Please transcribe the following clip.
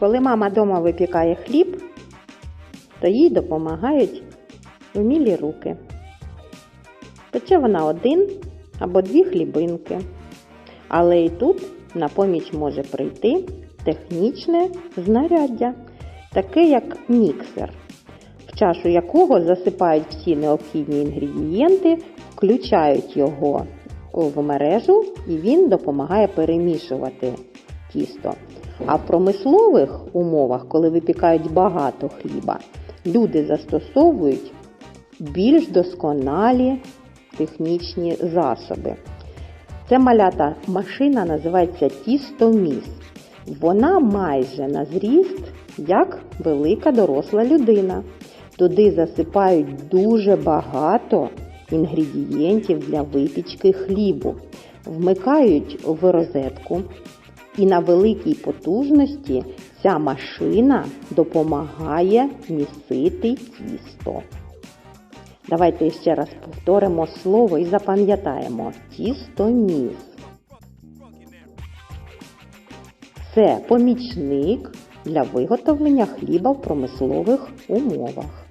Коли мама вдома випікає хліб, то їй допомагають вмілі руки. Пече вона один або дві хлібинки. Але і тут на поміч може прийти технічне знаряддя, таке як міксер, в чашу якого засипають всі необхідні інгредієнти, включають його в мережу і він допомагає перемішувати тісто. А в промислових умовах, коли випікають багато хліба, люди застосовують більш досконалі технічні засоби. Ця малята машина називається тістоміс. Вона майже на зріст, як велика доросла людина. Туди засипають дуже багато інгредієнтів для випічки хлібу, вмикають в розетку, і на великій потужності ця машина допомагає місити тісто. Давайте ще раз повторимо слово і запам'ятаємо тістоміс. Це помічник для виготовлення хліба в промислових умовах.